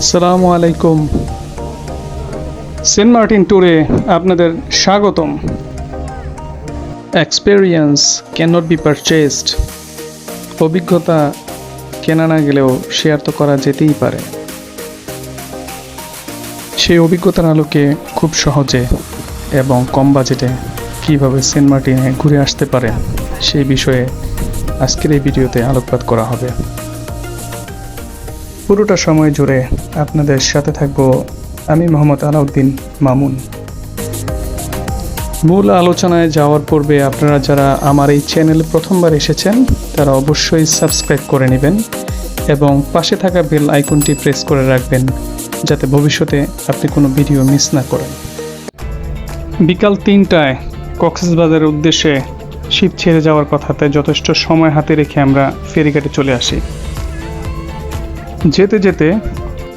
আসসালামু আলাইকুম। Saint Martin ট্যুরে আপনাদের স্বাগতম। Experience can not be purchased অভিজ্ঞতা কেনা না গেলেও শেয়ার তো করা যেতেই পারে। সেই অভিজ্ঞতার আলোকে খুব সহজে এবং কম বাজেটে কীভাবে সেন্ট মার্টিনে ঘুরে আসতে পারেন সেই বিষয়ে আজকের এই ভিডিওতে আলোকপাত করা হবে। পুরোটা সময় জুড়ে আপনাদের সাথে থাকব আমি মোহাম্মদ আলাউদ্দিন মামুন। মূল আলোচনায় যাওয়ার পূর্বে আপনারা যারা আমার এই চ্যানেলে প্রথমবার এসেছেন, তারা অবশ্যই সাবস্ক্রাইব করে নেবেন এবং পাশে থাকা বেল আইকনটি প্রেস করে রাখবেন যাতে ভবিষ্যতে আপনি কোনো ভিডিও মিস না করেন। বিকাল তিনটায় কক্সবাজারের উদ্দেশ্যে শীত ছেড়ে যাওয়ার কথাতে যথেষ্ট সময় হাতে রেখে আমরা ফেরিঘাটে চলে আসি। যেতে যেতে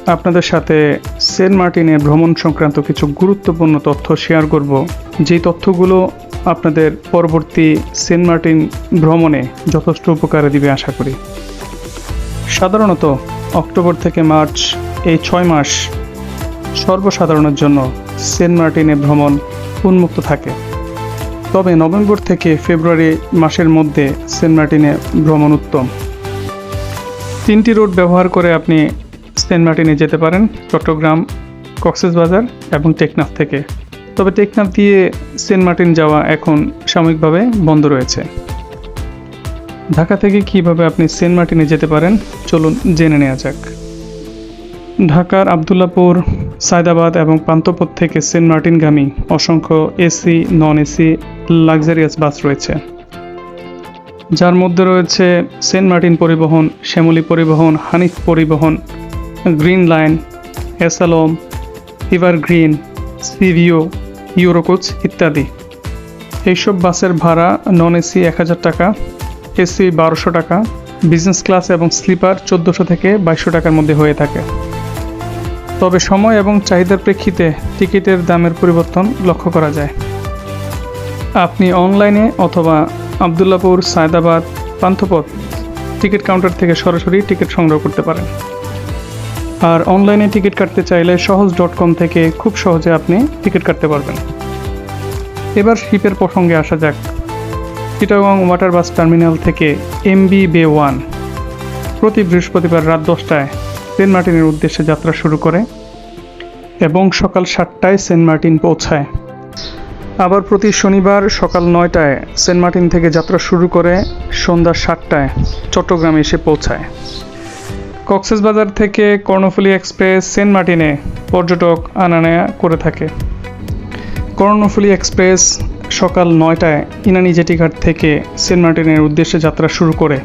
আপনাদের সাথে সেন্ট মার্টিনের ভ্রমণ সংক্রান্ত কিছু গুরুত্বপূর্ণ তথ্য শেয়ার করব। যেই তথ্যগুলো আপনাদের পরবর্তী সেন্ট মার্টিন ভ্রমণে যথেষ্ট উপকারে দিবে আশা করি। সাধারণত অক্টোবর থেকে মার্চ এই ছয় মাস সর্বসাধারণের জন্য সেন্ট মার্টিনে ভ্রমণ উন্মুক্ত থাকে। তবে নভেম্বর থেকে ফেব্রুয়ারি মাসের মধ্যে সেন্ট মার্টিনে ভ্রমণ উত্তম। তিনটি রুট ব্যবহার করে আপনি সেন্ট মার্টিনে যেতে পারেন, চট্টগ্রাম কক্সবাজার এবং টেকনাফ থেকে। তবে টেকনাফ দিয়ে সেন্ট মার্টিন যাওয়া এখন সাময়িকভাবে বন্ধ রয়েছে। ঢাকা থেকে কীভাবে আপনি সেন্ট মার্টিনে যেতে পারেন, চলুন জেনে নেওয়া যাক। ঢাকার আবদুল্লাপুর, সায়দাবাদ এবং পান্তপথ থেকে সেন্ট মার্টিনগামী অসংখ্য AC, non AC, luxurious bus রয়েছে। যার মধ্যে রয়েছে সেন্ট মার্টিন পরিবহন, শ্যামলী পরিবহন, হানিফ পরিবহন, গ্রিন লাইন, এসালম, এভারগ্রিন, সিভিও, ইউরোকোচ ইত্যাদি। এইসব বাসের ভাড়া নন এসি এক হাজার টাকা, এসি বারোশো টাকা, বিজনেস ক্লাস এবং স্লিপার চোদ্দোশো থেকে বাইশশো টাকার মধ্যে হয়ে থাকে। তবে সময় এবং চাহিদার প্রেক্ষিতে টিকিটের দামের পরিবর্তন লক্ষ্য করা যায়। আপনি অনলাইনে অথবা আবদুল্লাপুর, সায়দাবাদ, পান্থপথ। টিকিট কাউন্টার থেকে সরাসরি টিকিট সংগ্রহ করতে পারেন। আর অনলাইনে টিকিট কাটতে চাইলে সহজ ডট কম থেকে খুব সহজে আপনি টিকিট কাটতে পারবেন। এবার শিপের প্রসঙ্গে আসা যাক। চিটাগং ওয়াটার বাস টার্মিনাল থেকে এমবি বে ওয়ান। প্রতি বৃহস্পতিবার রাত দশটায় সেন্ট মার্টিনের উদ্দেশ্যে যাত্রা শুরু করে এবং সকাল সাতটায় সেন্ট মার্টিন পৌঁছায়। আবার প্রতি শনিবার সকাল নয়টায় সেন্ট মার্টিন থেকে যাত্রা শুরু করে সন্ধ্যা সাতটায় চট্টগ্রামে এসে পৌঁছায়। কক্সবাজার থেকে কর্ণফুলী এক্সপ্রেস সেন্ট মার্টিনে পর্যটক আনা নেয়া করে থাকে। কর্ণফুলী এক্সপ্রেস সকাল নয়টায় ইনানি জেটিঘাট থেকে সেন্ট মার্টিনের উদ্দেশ্যে যাত্রা শুরু করে।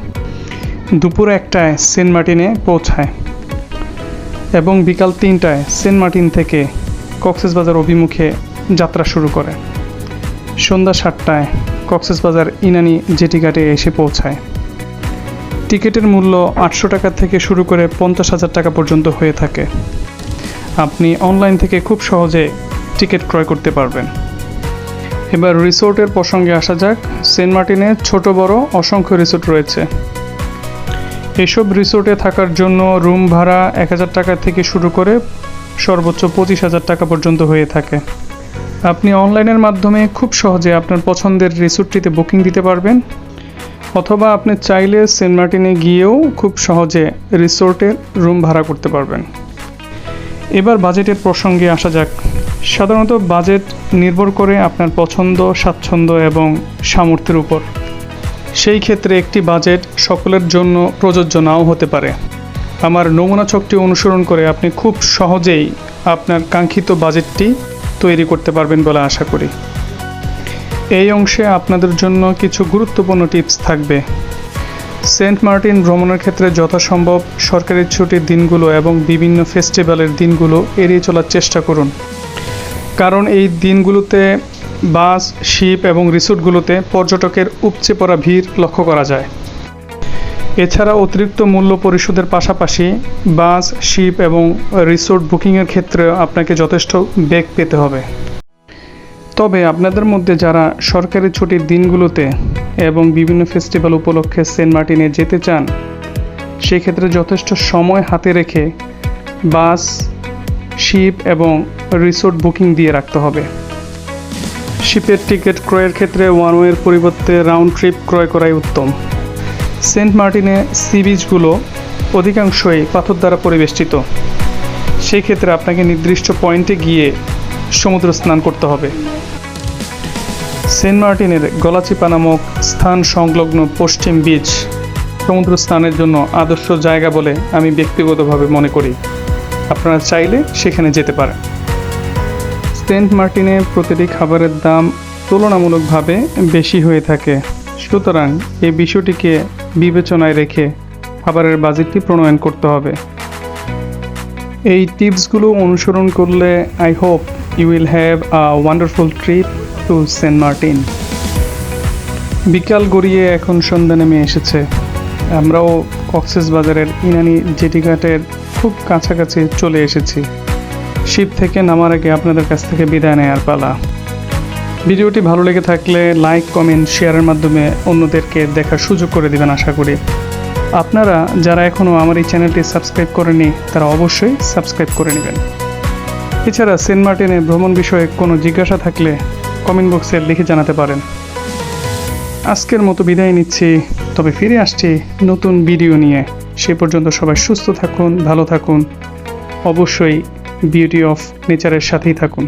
দুপুর একটায় সেন্ট মার্টিনে পৌঁছায় এবং বিকাল তিনটায় সেন্ট মার্টিন থেকে কক্সবাজার অভিমুখে যাত্রা শুরু করে। সন্ধ্যা সাতটায় কক্সবাজার ইনানি জেটিঘাটে এসে পৌঁছায়। টিকিটের মূল্য আটশো টাকা থেকে শুরু করে পঞ্চাশ হাজার টাকা পর্যন্ত হয়ে থাকে। আপনি অনলাইন থেকে খুব সহজে টিকিট ক্রয় করতে পারবেন। এবার রিসোর্টের প্রসঙ্গে আসা যাক। সেন্ট মার্টিনে ছোট, বড়, অসংখ্য রিসোর্ট রয়েছে। এসব রিসোর্টে থাকার জন্য রুম ভাড়া এক হাজার টাকা থেকে শুরু করে সর্বোচ্চ পঁচিশ হাজার টাকা পর্যন্ত হয়ে থাকে। আপনি অনলাইনের মাধ্যমে খুব সহজে আপনার পছন্দের রিসোর্টটিতে বুকিং দিতে পারবেন, অথবা আপনি চাইলে সেন্ট মার্টিনে গিয়েও খুব সহজে রিসোর্টের রুম ভাড়া করতে পারবেন। এবার বাজেটের প্রসঙ্গে আসা যাক। সাধারণত বাজেট নির্ভর করে আপনার পছন্দ, স্বাচ্ছন্দ্য এবং সামর্থ্যের উপর। সেই ক্ষেত্রে একটি বাজেট সকলের জন্য প্রযোজ্য নাও হতে পারে। আমার নমুনা ছকটি অনুসরণ করে আপনি খুব সহজেই আপনার কাঙ্ক্ষিত বাজেটটি তৈরি করতে পারবেন বলে আশা করি। এই অংশে আপনাদের জন্য কিছু গুরুত্বপূর্ণ টিপস থাকবে। সেন্ট মার্টিন ভ্রমণের ক্ষেত্রে যথাসম্ভব সরকারি ছুটির দিনগুলো এবং বিভিন্ন ফেস্টিভ্যালের দিনগুলো এড়িয়ে চলার চেষ্টা করুন। কারণ এই দিনগুলোতে বাস, শিপ এবং রিসোর্টগুলোতে পর্যটকের উপচে পড়া ভিড় লক্ষ্য করা যায়। এছাড়া অতিরিক্ত মূল্য পরিশোধের পাশাপাশি বাস, শিপ এবং রিসোর্ট বুকিংয়ের ক্ষেত্রে আপনাকে যথেষ্ট বেগ পেতে হবে। তবে আপনাদের মধ্যে যারা সরকারি ছুটির দিনগুলোতে এবং বিভিন্ন ফেস্টিভ্যাল উপলক্ষে সেন্ট মার্টিনে যেতে চান, সেক্ষেত্রে যথেষ্ট সময় হাতে রেখে বাস, শিপ এবং রিসোর্ট বুকিং দিয়ে রাখতে হবে। শিপের টিকিট ক্রয়ের ক্ষেত্রে ওয়ান ওয়ের পরিবর্তে রাউন্ড ট্রিপ ক্রয় করাই উত্তম। সেন্ট মার্টিনে সি বিচগুলো অধিকাংশই পাথর দ্বারা পরিবেষ্টিত। সেই ক্ষেত্রে আপনাকে নির্দিষ্ট পয়েন্টে গিয়ে সমুদ্র স্নান করতে হবে। সেন্ট মার্টিনের গলাচিপা নামক স্থান সংলগ্ন পশ্চিম বিচ সমুদ্র স্নানের জন্য আদর্শ জায়গা বলে আমি ব্যক্তিগতভাবে মনে করি। আপনারা চাইলে সেখানে যেতে পারেন। সেন্ট মার্টিনে প্রতিটি খাবারের দাম তুলনামূলকভাবে বেশি হয়ে থাকে। সুতরাং এই বিষয়টিকে বিবেচনায় রেখে খাবারের বাজেটটি প্রণয়ন করতে হবে। এই টিপসগুলো অনুসরণ করলে I hope you will have a wonderful trip to saint Martin বিকাল গড়িয়ে এখন সন্ধ্যা নেমে এসেছে। আমরাও কক্সেস বাজারের ইনানি জেটিঘাটের খুব কাছাকাছি চলে এসেছি। শিপ থেকে নামার আগে আপনাদের কাছ থেকে বিদায় নেয়ার পালা। ভিডিওটি ভালো লেগে থাকলে লাইক, কমেন্ট, শেয়ারের মাধ্যমে অন্যদেরকে দেখার সুযোগ করে দিবেন আশা করি। আপনারা যারা এখনও আমার এই চ্যানেলটি সাবস্ক্রাইব করেনি তারা অবশ্যই সাবস্ক্রাইব করে নেবেন। এছাড়া সেন্ট মার্টিনে ভ্রমণ বিষয়ে কোনো জিজ্ঞাসা থাকলে কমেন্ট বক্সে লিখে জানাতে পারেন। আজকের মতো বিদায় নিচ্ছি, তবে ফিরে আসছি নতুন ভিডিও নিয়ে। সে পর্যন্ত সবাই সুস্থ থাকুন, ভালো থাকুন। অবশ্যই বিউটি অফ নেচারের সাথেই থাকুন।